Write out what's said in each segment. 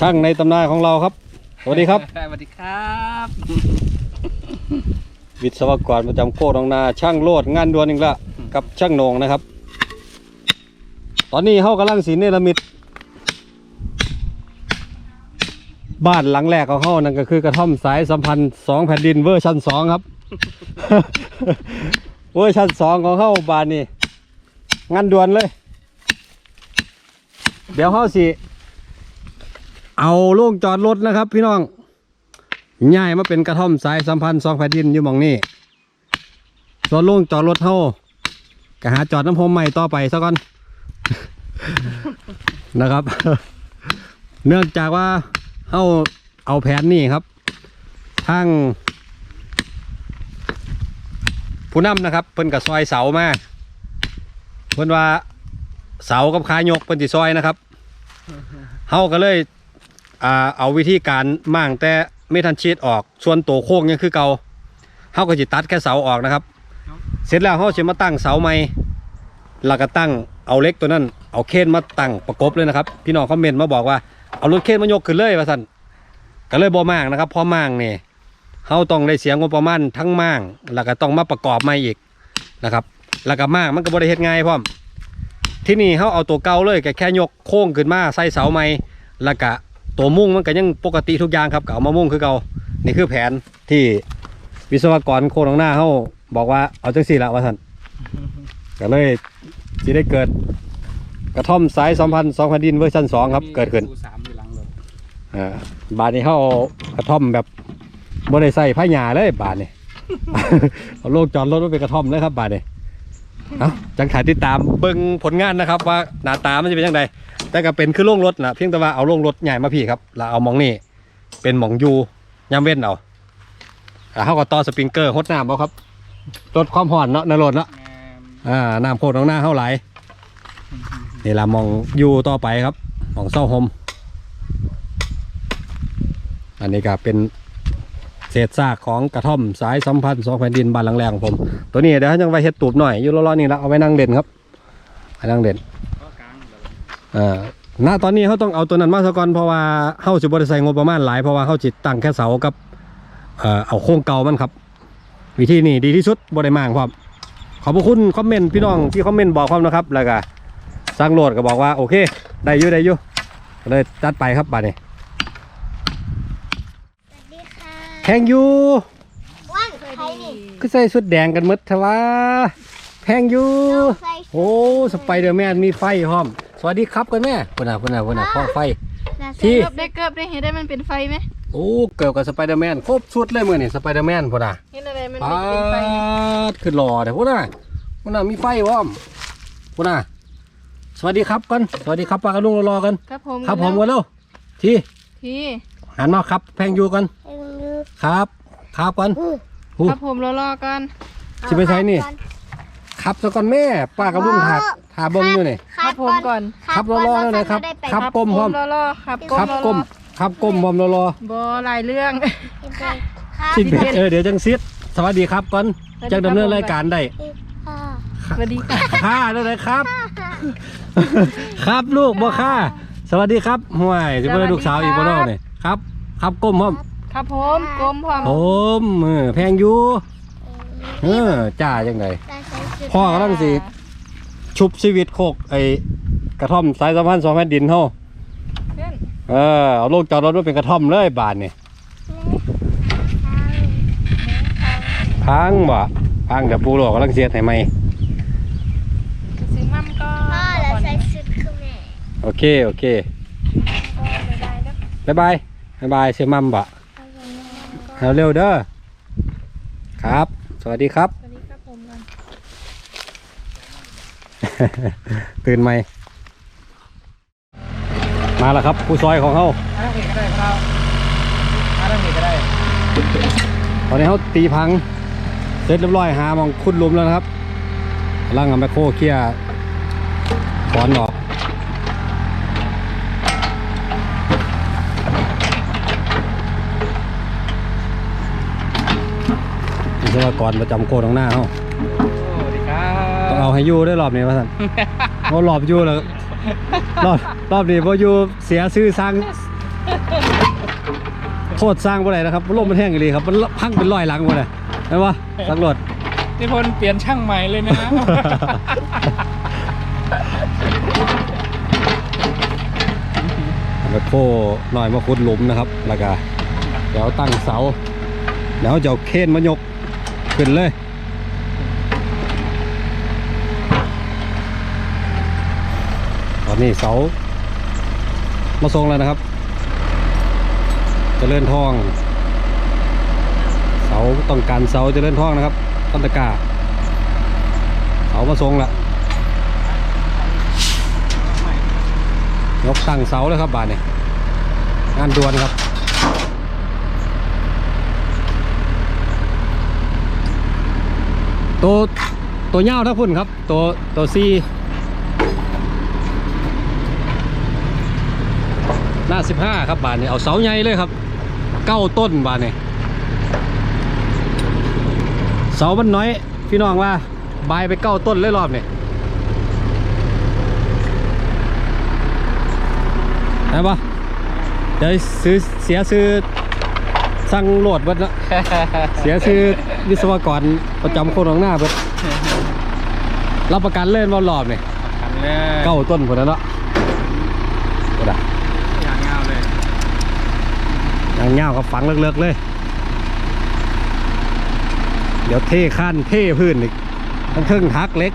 ช่างในตำนานของเราครับ สวัสดีครับ สวัสดีครับวิศวกรประจำโคกหนองนา ช่างโลดงานด่วนอีกและกับช่างโหนงนะครับ ตอนนี้เฮากำลังสีเนรมิตบ้านหลังแรกของเฮานั่นก็คือกระท่อมสายสัมพันธ์สองแผ่นดินเวอร์ชันสองครับ เวอร์ชันสองของเฮาบ้านนี้งานด่วนเลย เดี๋ยวเฮาสิ เอาโล่งจอดรถนะครับ พี่น้องง่ายมาเป็นกระท่อมสายสัมพันธ์สองแผ่นดินอยู่มองนี้ส่วนโล่งจอดรถเฮาก็หาจอดน้ำพรมใหม่ต่อไปซะก่อน นะครับ เนื่องจากว่าเฮาเอาแผนนี่ครับทางผู้นำนะครับเพิ่นกับซอยเสามาเพิ่นว่าเสากับขายกเพิ่นสิซอยนะครับ เฮาก็เลยอ่าเอาวิธีการมั่างแต่ไม่ทันชีดออกส่วนตัวโค้งยังคือเก่าเฮาก็จะตัดแค่เสาออกนะครับ เสร็จแล้วเฮาจะมาตั้งเสาใหม่แล้วก็ตั้งเอาเล็กตัวนั้น เอาเคนมาตั้งประกบเลยนะครับ พี่น้องคอมเมนต์มาบอกว่าเอารถเคนมายกขึ้นเลยว่าสั่นก็เลยบ่มั่างนะครับพอมั่างนี่เฮาต้องได้เสียงงบประมาณทั้งมั่างแล้วก็ต้องมาประกอบใหม่อีกนะครับ แล้วก็มั่างมันก็บ่ได้เฮ็ดง่ายพร้อม ที่นี่เฮาเอาตัวเก่าเลยก็แค่ยกโค้งขึ้นมาใส่เสาใหม่แล้วก็ตัวมุ่งมันก็ยังปกติทุกอย่างครับก็เอามามุ่งคือเก่านี่คือแผนที่วิศวกรโครงหน้าเขาบอกว่าเอาจังสี่ละว่าท่านก็เลยสิได้เกิดกระท่อมสายสัมพันสองแผ่นดินเวอร์ชันสองครับเกิดขึ้นมีสามอยู่หลังรถอ่าบาทนี้เขาเอากระท่อมแบบบ่ได้ใส่ผ้าหยาเลยบาทนี้เอาโลกจอดรถมาเป็นกระท่อมเลยครับบาทนี้ เอาจังขายติดตามเบิ่งผลงานนะครับ ว่าหน้าตามันจะเป็นยังไงแต่ก็เป็นคือโล่งรถนะเพียงแต่ว่าเอาโล่งรถใหญ่มาพี่ครับแล้วเอาหมองนี่เป็นหมองยูย่ำเว้นเอาอ่าเขาก็ต่อสปริงเกอร์ฮดน้ำเอาครับลดความห่อนเนาะในรถเนาะแม่นอ่าน้ำโคตรของหน้าเท่าไหลนี่ละหมองยูต่อไปครับหมองเศร้าหมอันนี้ก็เป็น เศษซากของกระท่อมสายสัมพันธ์สองแผ่นดินบ้านหลังแรกของผม ตัวนี้เดี๋ยวให้จังไว้เฮ็ดตูบหน่อยอยู่รอๆนี่ละเอาไว้นั่งเล่นครับไว้นั่งเล่นก็กลางเดี๋ยวเอ่อณตอนนี้เขาต้องเอาตัวนั้นมาซะก่อนเพราะว่าเขาสิบริใส่งบประมาณหลายเพราะว่าเขาจิตตั้งแค่เสากับเอ่อเอาโครงเก่ามันครับ วิธีนี้ดีที่สุดบริมางครับ ขอบพระคุณคอมเมนต์พี่น้องที่คอมเมนต์บอกความนะครับแล้วก็สร้างโหลดก็บอกว่าโอเค ได้อยู่ได้อยู่เลยจัดไปครับบัดนี้ สวัสดีค่ะ แพงอยู่ว่างใครนี่ก็ใส่ชุดแดงกันหมดทว่าแพงอยู่น้องใส่โอ้สไปเดอร์แมนมีไฟพร้อม สวัสดีครับกันแม่พุ่นน่ะพุ่นน่ะพุ่นน่ะพ่อไฟที่ที่เกือบได้เกือบได้เห็นได้มันเป็นไฟไหมโอ้เกี่ยวกับสไปเดอร์แมนครบชุดเลยมือนี่สไปเดอร์แมนพุ่นน่ะเห็นอะไรมันปาเป็นไฟดขึ้นหล่อเดี๋ยวพุ่นน่ะพุ่นน่ะมีไฟพร้อมพุ่นน่ะสวัสดีครับกันสวัสดีครับป้ากับลุงรอๆกันครับผมครับผมกันแล้วที่ที่หันมาครับแพงอยู่กัน ครับครับกันหูครับผมรอๆกันสิไปใช้นี่ ครับซะก่อนแม่ป้ากับลุงถากถาเบิ่งอยู่นี่ ครับผมก่อนครับรอๆแล้วนะครับ ครับก้มพร้อม รอๆครับครับก้มครับก้มพร้อมรอรอบ่หลายเรื่อง ครับสิเป็ดเออเดี๋ยวจังซิดสวัสดีครับก่อนจังดำเนินรายการได้สวัสดีค่ะค่าแล้วนะครับ ครับลูกบ่ค่าสวัสดีครับห่วยสิบ่ได้ลูกสาวอีกบ่เนาะนี่ครับ ครับก้มพร้อม ครับผมกลมพร้อมผมเออแพงอยู่เออจ้าจังไดพ่อกำลังสิชุบชีวิตโคกไอ้กระท่อมสายสัมพันธ์สองแผ่นดินเฮาเพื่อนเออเอาลูกจอดรถไว้เป็นกระท่อมเลยบาดนี่พังบ่พังเดี๋ยวปูหลอกกำลังเสียดให้ใหม่ซื้อมั่มก็พ่อแล้วใส่ชุดคือแม่โอเคโอเคไม่ได้แล้วบ๊ายบายบ๊ายบายเสียมัมบ่ เอาเร็วเด้อครับ สวัสดีครับ สวัสดีครับผมก่อนตื่นไหมมาแล้วครับ ผู้ซอยของเขาอาดังเอกก็ได้ครับอาดังเอกก็ได้ ตอนนี้เขาตีพัง เสร็จเรียบร้อยหามองขุดหลุมแล้วนะครับกำลังเอาแมคโครเคลียร์ขอนออก วิศวกรประจำโคตรของหน้าเขาสวัสดีครัต้องบเอาให้อยู่ได้รอบนี้ว่าท่านเขารอบอยู่แล้วรอบรอบนี้พออยู่เสียซื้อสร้างโทษสร้างบ่ได้นะครับลมมันแห้งอีหลีครับมันพังเป็นร้อยหลังหมดเลยเห็นปะสังรถนี่พลเปลี่ยนช่างใหม่เลยนะแมคโครหน่อยมาขุดหลุมนะครับแล้วก็เดี๋ยวตั้งเสาเดี๋ยวจะเอาเคนมายก ขึ้นเลยตอนนี้เสามาทรงแล้วนะครับเจริญทอง เสาต้องการเสาเจริญทองนะครับต้นตะกาเสามาทรงละยกตั้งเสาเลยครับบานเนี่ยงานด่วนครับ ตัวตัวเง่าทั้งพุ่นครับ ตัวตัวซีหน้าสิบห้าครับบานเนี่ยเอาเสาใหญ่เลยครับเก้าต้นบานเนี่ยเสามันน้อยพี่น้องว่าบายไปเก้าต้นเลยรอบเนี่ยได้ปะเดี๋ยวซื้อเสียซื้อ สั่งโหลดเบิดละเสียชื่อวิศวกรประจำโคนของหน้าเบิดรับประกันเล่นบอลรอบเนี่ยขันเลยเก้าต้นคนนั้นเนาะก็ได้อย่างเงาเลยยางเงากับฝังเลิกๆเลย เดี๋ยวเท่ขั้นเท่พื้นอีกทั้งเครื่องทักเล็ก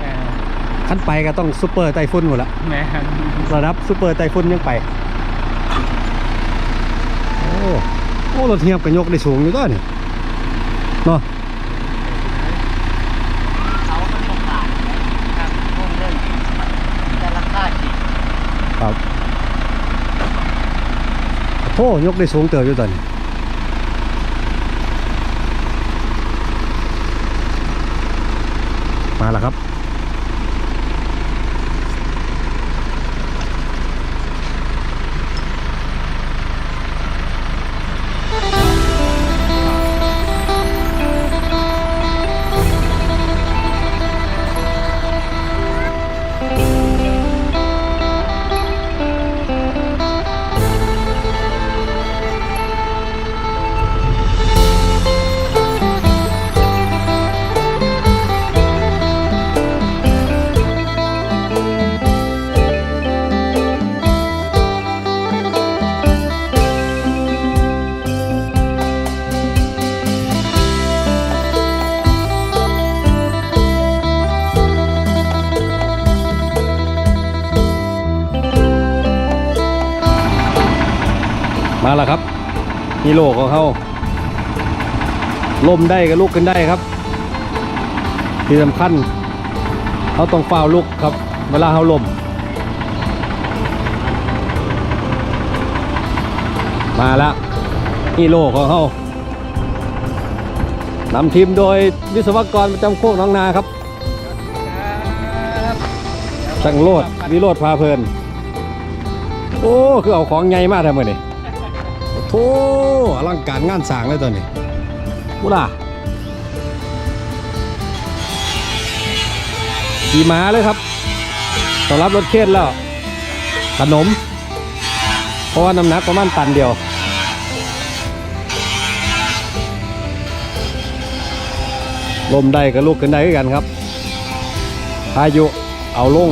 แหมขั้นไปก็ต้องซูเปอร์ไต้ฝุ่นหมดละแหมระดับซูเปอร์ไต้ฝุ่นยังไป โอ้ โอ้รถเทียบกันยกได้สูงอยู่ก็นี่เนาะเขามันตกต่างครับพวกเรื่องแต่ราคาจีครับโอ้ยกได้สูงเติบอยู่ตอนนี้มาแล้วครับ ฮีโร่ของเขาลมได้ก็ลุกขึ้นได้ครับ ที่สำคัญเขาต้องเฝ้าลุกครับ เวลาเขาลม มาแล้วฮีโร่ของเขานำทีมโดยวิศวกรประจำโคกน้องนาครับช่างโลดวิโรดพาเพลิน โอ้ คือเอาของใหญ่มากทำไมนี่โธ่ อลังการงานสร้างเลยตอนนี้กูล่ะขี่ม้าเลยครับต้อนรับรถเคนแล้ว ขนม เพราะว่าน้ำหนักประมาณตันเดียว ลมได้กับลูกกันได้ด้วยกันครับพายุเอาลง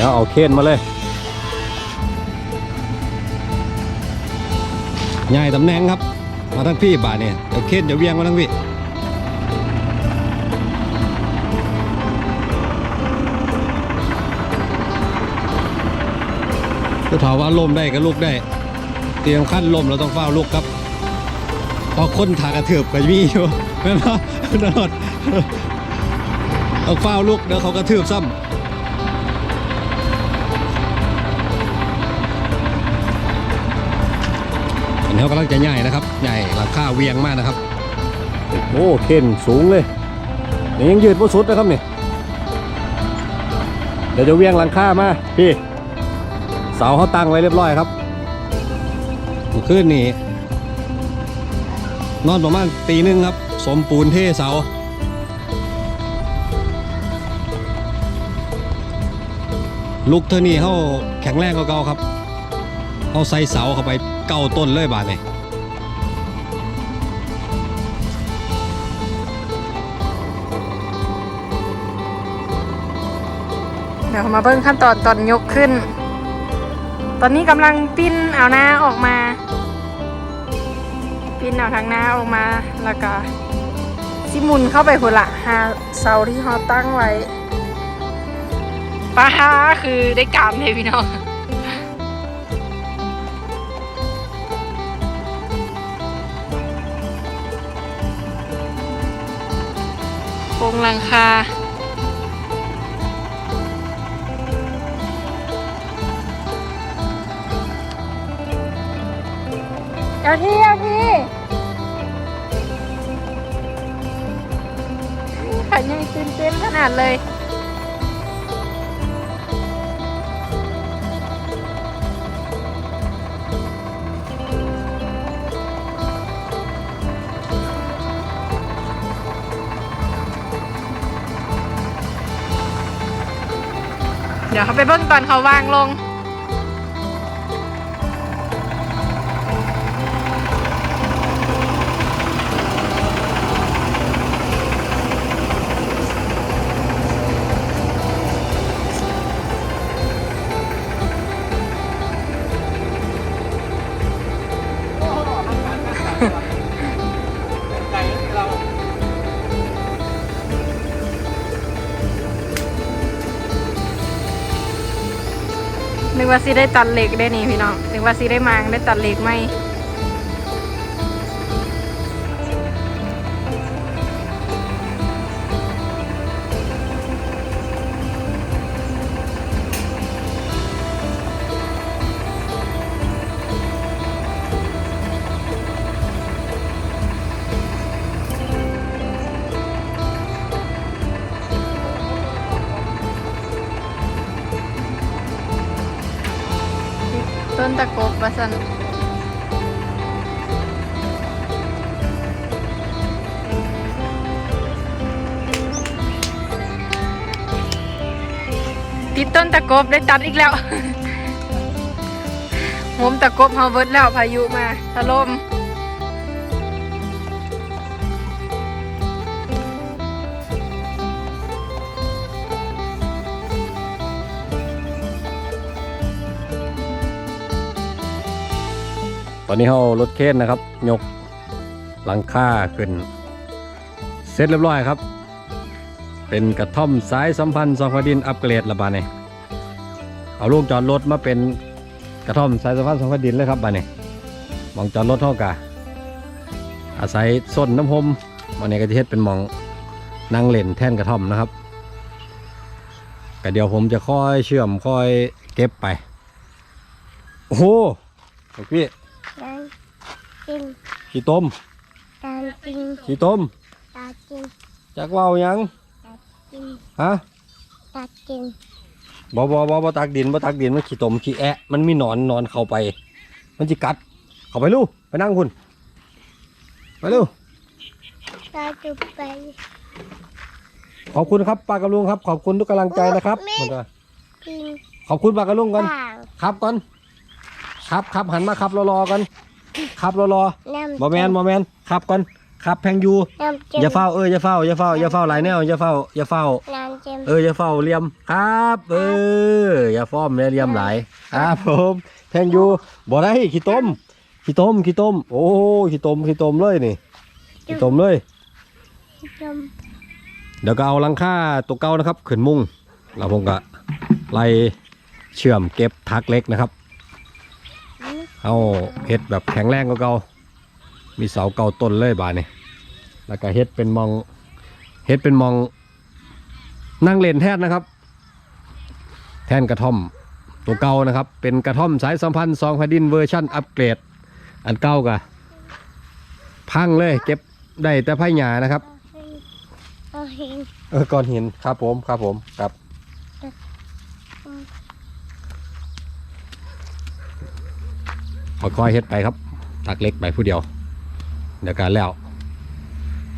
ดี๋ยวเอาเคนมาเลยง่ายตำแหน่งครับ มาทั้งพี่บาทเนี่ยเอาเคนเดี๋ยวเวียงมาทั้งพี่ก็ถามว่าลมได้ก็ลูกได้ เตรียมขั้นลมเราต้องเฝ้าลูกครับเพอคนถากระเถือบก็มีอยู่แม่นปะนรดต้องเฝ้าลูกเดี๋ยวเขากระเถือบซ้ำ นี้เขากำลังจะใหญ่นะครับใหญ่หลังคาเวียงมากนะครับ โอ้เข็นสูงเลยนี่ยังยืดว่าสุดนะครับนี่เดี๋ยวจะเวียงหลังคามาพี่เสาเขาตั้งไว้เรียบร้อยครับขึ้นนี่นอนประมาณตีหนึ่งครับ สมปูนเทเสาลุกเท่านี้เขาแข็งแรงกว่าเก่าครับเขาใส่เสาเข้าไป เก้าต้นเลยบาทเลยเดี๋ยวมาเบิ่งขั้นตอนตอนยกขึ้น ตอนนี้กำลังปิ้นเอาหน้าออกมา ปิ้นเอาทางหน้าออกมา แล้วก็สิมุนเข้าไปพุ่นละหาเสาที่เขาตั้งไว้ป้าคือได้การเลยพี่น้อง โครงหลังคาเอาที่เอาที่ขันยังตื่นเต้นขนาดเลย ดี๋ยวเขาไปเบิ่งตอนเขาวางลง ว่าสิได้ตัดเหล็กได้นี่พี่น้อง ถึงว่าสิได้มางได้ตัดเหล็กไหม นตะกบประสันติดต้นตะกบได้ตัดอีกแล้วมุมตะกบเฮาเวิร์ดแล้วพายุมาถล่ม ตอนนี้เขารถเคนนะครับ ยกหลังคาขึ้น เสร็จเรียบร้อยครับ เป็นกระท่อมสายสัมพันธ์สองพดินอัปเกรดระบาดเนี่ยเอาลูกจอดรถมาเป็นกระท่อมสายสัมพันธ์สองพดินเลยครับบาดเนี่ยมองจอดรถเท่ากะอาศัยส้นน้ำพมวันนี้ก็จะเฮ็ดเป็นมองนั่งเล่นแท่นกระท่อมนะครับก็เดี๋ยวผมจะค่อยเชื่อมค่อยเก็บไป โอ้โหพี่ กินขี้ต้มการกินขี้ต้มตากินจักเว้าวหยังกินฮะตากินบ่บ่บ่บ่ตักดินบ่ตักดินมันขี้ต้มขี้แอะมันมีหนอนนอนเข้าไป มันจิกัด เข้าไปลูกไปนั่งคุณไปลูกตาจุไปขอบคุณครับป้ากับลุงครับ ขอบคุณทุกกำลังใจนะครับแม่มันว่ากินขอบคุณป้ากับลุงก่อนบ้างครับก่อน ครับครับหันมาครับรอรอๆกัน ครับรอรอน้ำๆบ่แมนบ่แมนครับก่อนครับแพงอยูน้ำเจ็มอย่าเฝ้าเอออย่าเฝ้าอย่าเฝ้าอย่าเฝ้าหลายแนวอย่าเฝ้าอย่าเฝ้าน้ำเจ็มเอออย่าเฝ้าเหลี่ยมครับ เอออย่าฟ้อมเหลี่ยมหลายครับผมแพงอยู่บ่ได้ขี้ต้มขี้ต้มขี้ต้ม โอ้ขี้ต้มขี้ต้มเลยนี่ขี้ต้มเลยจมเดี๋ยวก็เอาหลังค่าตัวเก่านะครับขึ้นมุ้งแล้วผมก็ไล่เชื่อมเก็บทักเล็กนะครับ เอาเฮ็ดแบบแข็งแรงกว่าเก่ามีเสาเก่าต้นเลยบาดนี่แล้วก็เฮ็ดเป็นมองเฮ็ดเป็นมองนั่งเล่นแทนนะครับ แทนกระท่อมตัวเก่านะครับ เป็นกระท่อมสายสัมพันธ์ซองแผ่นดินเวอร์ชั่นอัปเกรด อันเก่ากะพังเลยเก็บได้แต่ไผ่หยานะครับเอาเห็นเออก้อนหินครับผมครับผมครับ ค่อยๆเฮ็ดไปครับ ตักเล็กไปผู้เดียวเดี๋ยวการแล้ว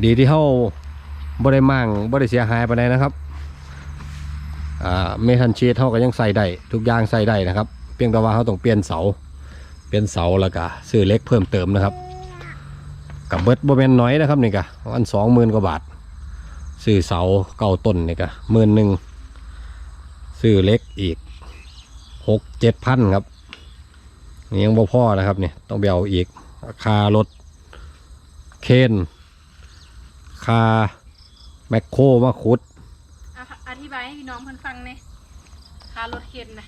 ดีที่เฮาบ่ได้มั่งบ่ได้เสียหายไปไหนนะครับอ่าเมทันชีตเฮาก็ยังใส่ได้ทุกอย่างใส่ได้นะครับ เพียงแต่ว่าเฮาต้องเปลี่ยนเสา เปลี่ยนเสาแล้วก็ซื้อเล็กเพิ่มเติมนะครับ กับเบิดบ่แมนน้อยนะครับนี่กะมันสองหมื่นกว่าบาทซื้อเสาเก้าต้นนี่ก็หมื่นหนึ่งซื้อเล็กอีกหกเจ็ดพันครับ นี่ยังบ่พอนะครับเนี่ยต้องไปเอาอีกค่ารถเคนค่าแมคโครมาขุดอะอธิบายให้พี่น้องเพิ่นฟังหน่อยค่ารถเข็นนะ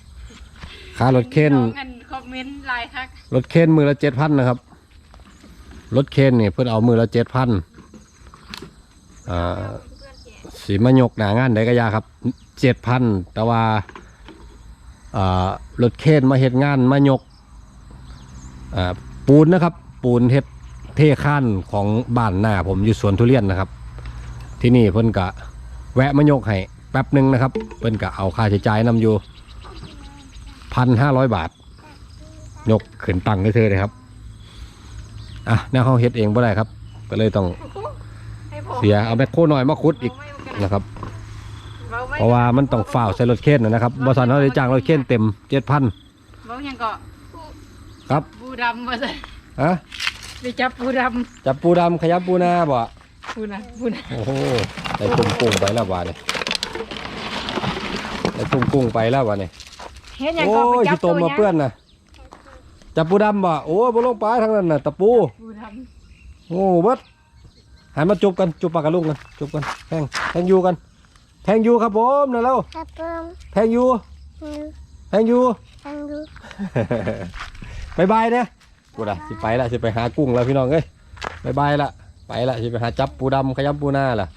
ค่ารถเคนพี่องกันคอมเมนต์ไลน์ทักรถเคนมือละเจ็ดพันนะครับ รถเคนนี่เพื่อนเอามือละเจ็ดพันอ่าสีมายกหนางานได้ก็ยากครับเจ็ดพันแต่ว่าอ่ารถเคนมาเฮ็ดงานมายกอ่า ปูนนะครับ ปูนเฮ็ดเท่ข้านของบ้านหน้า ผมอยู่สวนทุเรียนนะครับ ที่นี่เพิ่นกะแวะมายกให้แป๊บหนึ่งนะครับ เพิ่นกะเอาค่าใช้จ่ายนำอยู่พันห้าร้อยบาท ยกขึ้นตังให้เธอเลยครับ อะแนวเขาเฮ็ดเองบ่ได้ครับ ก็เลยต้องให้ผมเสียเอาแมคโครหน่อยมาขุดอีกนะครับเว้าไว้เพราะว่ามันต้องฝ่าวใส่รถเข็นนะนะครับบริษัทเขาได้จ้างรถเข็นเต็มเจ็ดพันเว้าหยังก็ ครับ ปูดำว่าซั่นอะไปจับปูดจับปูดำขยับปูนาบ่ำปูนะปูนะโอ้โหได้กุ้งกุ้งไปแล้วบ่เนี่ยได้กุ้งกุ้งไปแล้วบ่เนี่ยเฮ็ดหยังโอ้ก็ไปยจับที่ตมมาเปื้อนนะจับปูดำบ่โอ้ยบ่ลงไปทางนั้นน่ะตะปู ปูดโอ้เบิดหันมาจุบกันจุบปากกับลุงกันจุบกันแทงแทงอยูกัน แทงอยูครับผมนะแล้วครับผมแทงอยูดูแทงอยูทางดู บายบายนะกูละสิไปละสิไปหากุ้งแล้วพี่น้องเอ้ยบายบายละไปละสิไปหาจับปูดำขยำปูนาล่ะำ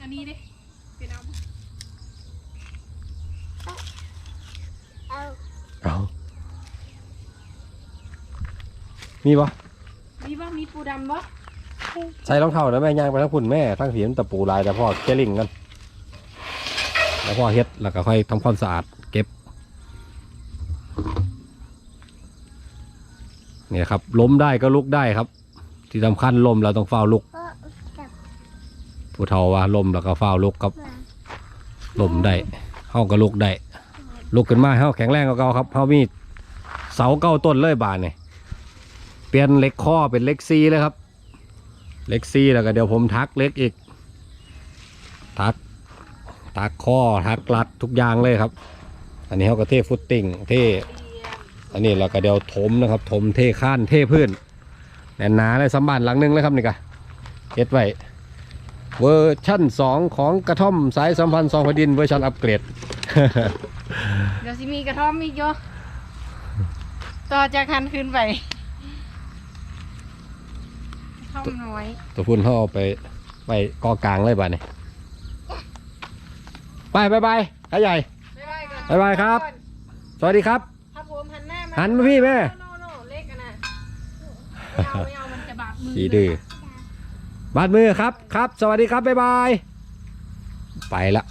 อันนี้เด้เป็นเอาเอาเอามีปะมีบ่มีปูดำบ่ใส่รองเท้านะแม่ย่างไปทั้งพุ่นแม่ทั้งผีมันตะปูลายแต่พ่อเจลิงกันแล้วพ่อเฮ็ดแล้วก็ค่อยทำความสะอาดเก็บ เนี่ยครับ ล้มได้ก็ลุกได้ครับ ที่สำคัญล้มเราต้องเฝ้าลุก ก็จับผู้เฒ่าว่าล้มแล้วก็เฝ้าลุกครับมาล้มได้เฮาก็ลุกได้ลุกขึ้นมาเฮาแข็งแรงกว่าเก่าครับเฮามีเสาเก้าต้นเลยบานนี่เปลี่ยนเหล็กข้อเป็นเหล็กซีเลยครับเหล็กซีแล้วก็เดี๋ยวผมทักเหล็กอีก ทักทักข้อทักรัดทุกอย่างเลยครับ อันนี้เขาก็เทฟุตติ้งเท อันนี้เราก็เดี๋ยวถมนะครับ ถมเทข้านเทพื้นแน่นหนาเลยสมบัติหลังหนึงเลยครับนี่กะเฮ็ดไว้เวอร์ชั่น 2 ของกระท่อมสายสัมพันธ์สองแผ่นดินเวอร์ชันอัปเกรด เดี๋ยวสิมีกระท่อมอีกโยต่อจากคันขึ้นไปกระท่อมน้อยตัวพุ่นเขาเอาไปไปกอกลางเลยบ้านี่ไปบายบายขาใหญ่บ๊ายบายครับ สวัสดีครับ หันมาพี่แม่โน่โน่เล็กอะนะไม่เอาไม่เอามันจะบาดมือขี้ดื้อบาดมือครับครับ สวัสดีครับบ๊ายบาย ไปละ